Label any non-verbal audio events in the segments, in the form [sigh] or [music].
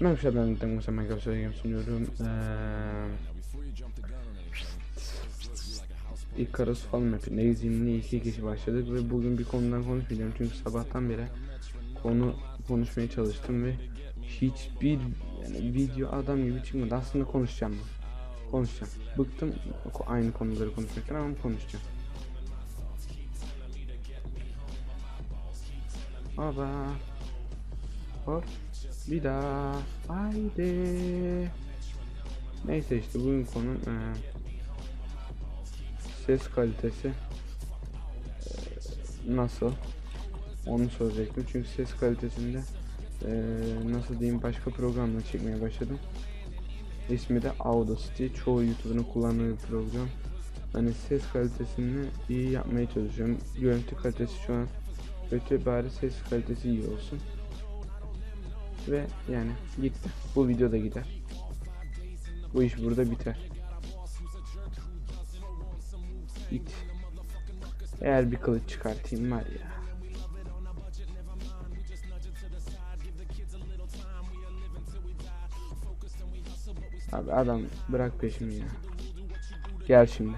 Merhaba ben Dengin Musa Minecraft söyleyeyim sunuyorum. Ee, Icarus falan mapinde izinli iki kişi başladık ve bugün bir konudan konuşmayacağım çünkü sabahtan beri konu konuşmaya çalıştım ve hiçbir yani video adam gibi çıkmadı. Aslında konuşacağım ben. Konuşacağım. Bıktım aynı konuları konuşmaktan ama konuşacağım. Baba. Hop. Bir daha. Haydi. Neyse işte bugün konu e, ses kalitesi e, nasıl? Onu soracaktım. Çünkü ses kalitesinde e, nasıl diyeyim başka programla çekmeye başladım. İsmi de Audacity. Çoğu YouTuber'ın kullandığı bir program. Hani ses kalitesini iyi yapmaya çalışıyorum. Görüntü kalitesi şu an kötü. Bari ses kalitesi iyi olsun ve yani gitti. Bu videoda gider. Bu iş burada biter. Git. Eğer bir kılıç çıkartayım var ya. Abi adam bırak peşimi ya. Gel şimdi.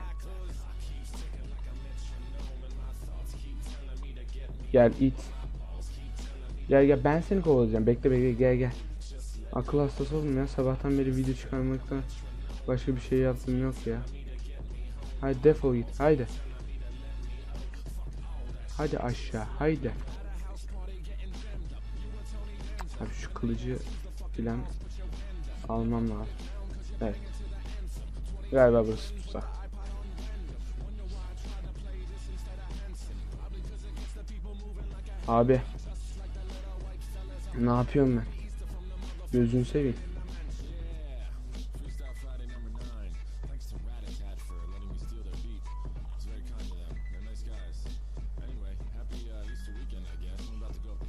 Gel it. Gel gel ben seni kovalayacağım. Bekle bekle gel gel. Akıl hastası oldum ya. Sabahtan beri video çıkarmaktan başka bir şey yaptım yok ya. Haydi defol git. Haydi. Hadi aşağı. Haydi. Abi şu kılıcı filan almam lazım. Evet. Galiba burası tutsak. Abi. Ne yapıyorum ben? Gözünü seveyim.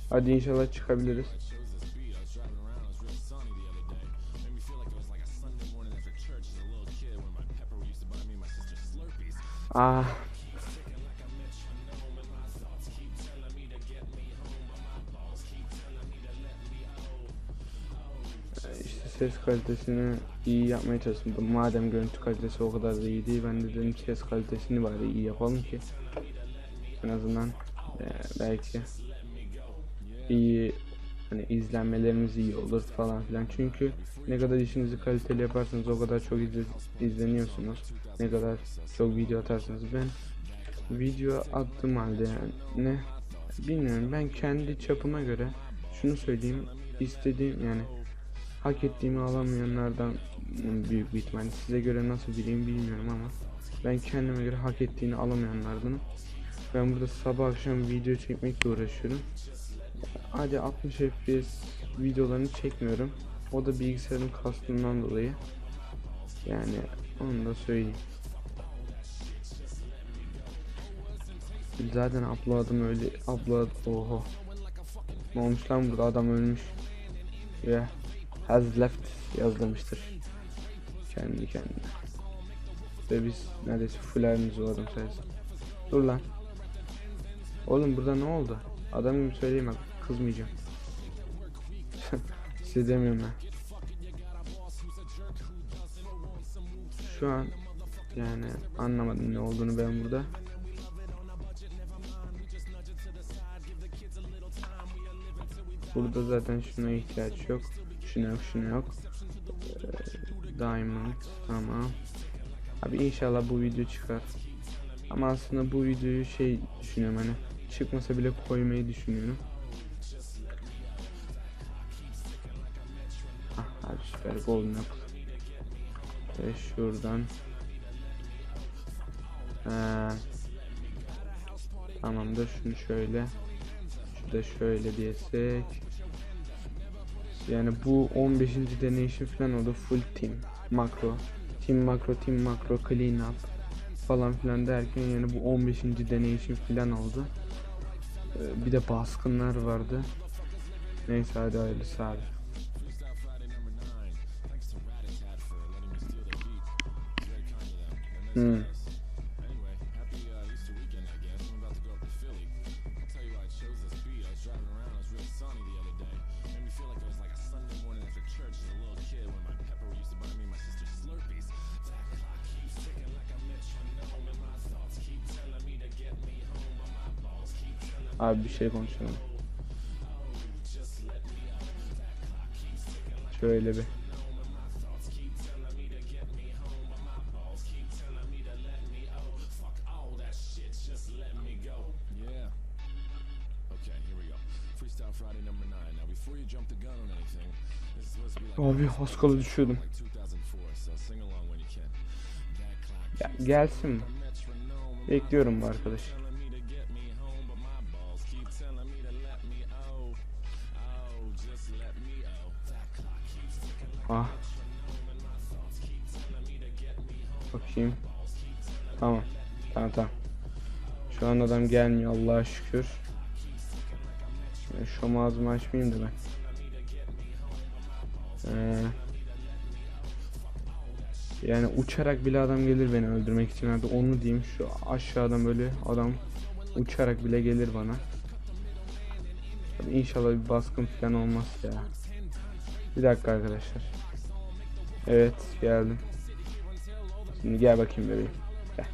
Hadi inşallah çıkabiliriz. Ah. Ses kalitesini iyi yapmaya çalıştım. Madem görüntü kalitesi o kadar da iyi ben de dedim ses kalitesini bari iyi yapalım ki en azından e, belki iyi hani izlenmelerimiz iyi olur falan filan. Çünkü ne kadar işinizi kaliteli yaparsanız o kadar çok izle, izleniyorsunuz. Ne kadar çok video atarsanız ben video attığım halde yani ne bilmiyorum ben kendi çapıma göre şunu söyleyeyim istediğim yani hak ettiğimi alamayanlardan büyük bir ihtimal. Size göre nasıl biriyim bilmiyorum ama ben kendime göre hak ettiğini alamayanlardanım. Ben burada sabah akşam video çekmekle uğraşıyorum. Hadi 60 FPS videolarını çekmiyorum. O da bilgisayarın kastından dolayı. Yani onu da söyleyeyim. Zaten upload'ım öyle upload oho. Ne olmuş lan burada adam ölmüş. Yeah has left yazılmıştır. Kendi kendine. Ve biz neredeyse full halimiz olalım sayesinde. Dur lan. Oğlum burada ne oldu? Adam gibi söyleyeyim bak kızmayacağım. [laughs] Size demiyorum ben. Şu an yani anlamadım ne olduğunu ben burada. Burada zaten şuna ihtiyaç yok. Şuna yok, şuna yok. Ee, Diamond, tamam. Abi inşallah bu video çıkar. Ama aslında bu videoyu şey düşünüyorum hani çıkmasa bile koymayı düşünüyorum. Ah abi süper golden apple. Ve şuradan. Ee, tamamdır şunu şöyle. Şu da şöyle diyesek. Yani bu 15. deneyişim falan oldu full team makro team makro team makro clean up falan filan derken yani bu 15. deneyişim falan oldu ee, bir de baskınlar vardı neyse hadi hayırlısı abi hmm. 2004, so sing along when you can. That clock Ya, gelsin Bekliyorum bu arkadaş. Ah. Bakayım. Tamam. Tamam tamam. Şu an adam gelmiyor Allah'a şükür. Şöyle Şu ağzımı açmayayım da ben. Ee, yani uçarak bile adam gelir beni öldürmek için. Hadi onu diyeyim. Şu aşağıdan böyle adam uçarak bile gelir bana. Tabii İnşallah bir baskın falan olmaz ya. Bir dakika arkadaşlar. Evet geldim. Şimdi gel bakayım bebeğim. Gel.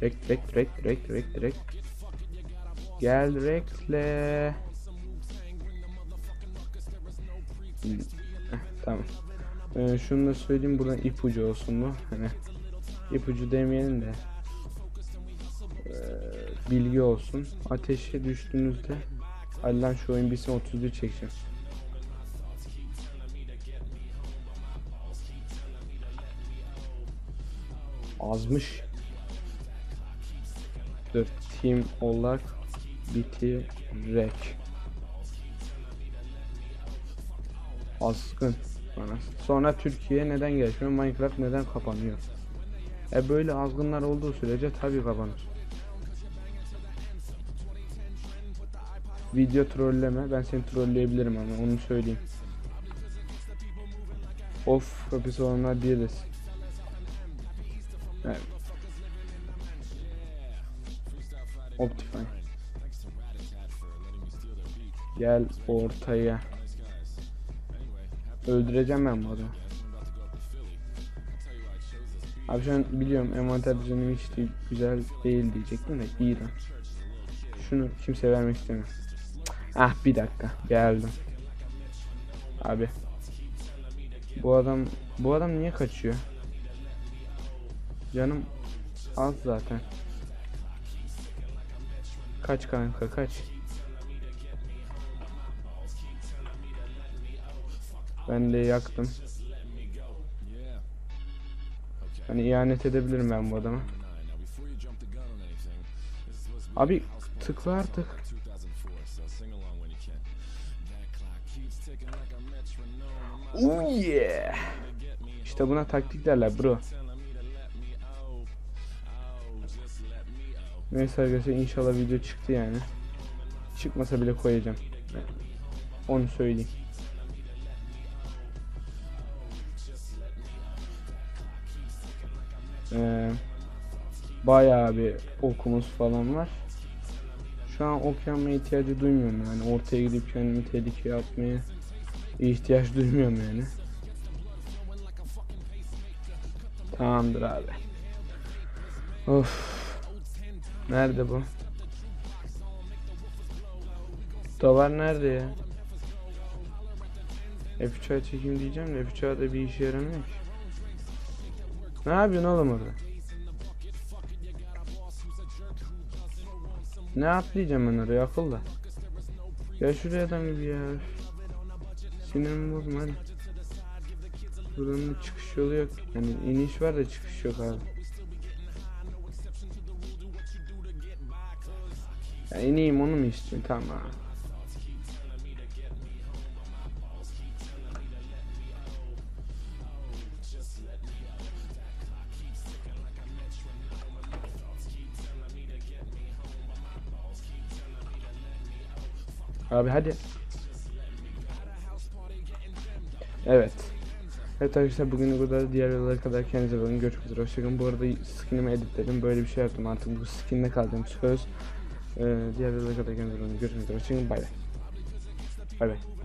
Direkt direkt direkt direkt direkt direkt. Gel direktle. Hmm, heh, tamam. Ee, şunu da söyleyeyim buradan ipucu olsun bu. Hani ipucu demeyelim de ee, bilgi olsun. Ateşe düştüğünüzde Hadi lan şu oyun bitsin 31 çekeceğim. Azmış. Dur team olarak bitirek. Azgın. Bana. Sonra Türkiye neden gelişmiyor? Minecraft neden kapanıyor? E böyle azgınlar olduğu sürece tabii kapanır. Video trolleme. Ben seni trolleyebilirim ama onu söyleyeyim. Of kapısı olanlar değiliz. Evet. Optifine. Gel ortaya. Öldüreceğim ben bu adamı. Abi şu an biliyorum envanter düzenim hiç güzel değil diyecektim de iyi lan. Şunu kimse vermek istemiyor. Ah bir dakika geldim. Abi. Bu adam bu adam niye kaçıyor? Canım az zaten. Kaç kanka kaç. Ben de yaktım. Hani ihanet edebilirim ben bu adama. Nine. Now, before Oh yeah. İşte buna taktik derler bro. Neyse arkadaşlar inşallah video çıktı yani. Çıkmasa bile koyacağım. Onu söyleyeyim. Ee, bayağı bir okumuz falan var. Şu an ok yapmaya ihtiyacı duymuyorum yani. Ortaya gidip kendimi tehlikeye atmaya ihtiyaç duymuyorum yani. Tamamdır abi. Of. Nerede bu? Davar nerede ya? F3'a çekeyim diyeceğim de F3'a da bir işe yaramıyor ki. Ne yapıyorsun oğlum orada? Ne atlayacağım ben oraya akıllı? Gel şuraya adam gibi ya. Sinirimi bozma hadi. Buranın da çıkış yolu yok. Yani iniş var da çıkış yok abi. Ya ineyim onu mu istiyorsun? Tamam. Abi hadi. Evet. Evet arkadaşlar bugün bu kadar. Diğer videolara kadar kendinize bakın. Görüşmek üzere. Hoşçakalın. Bu arada skinimi editledim. Böyle bir şey yaptım. Artık bu skinle kalacağım. Söz. Ee, diğer videolara kadar kendinize bakın. Görüşmek üzere. Hoşçakalın. Bay bay. Bay bay.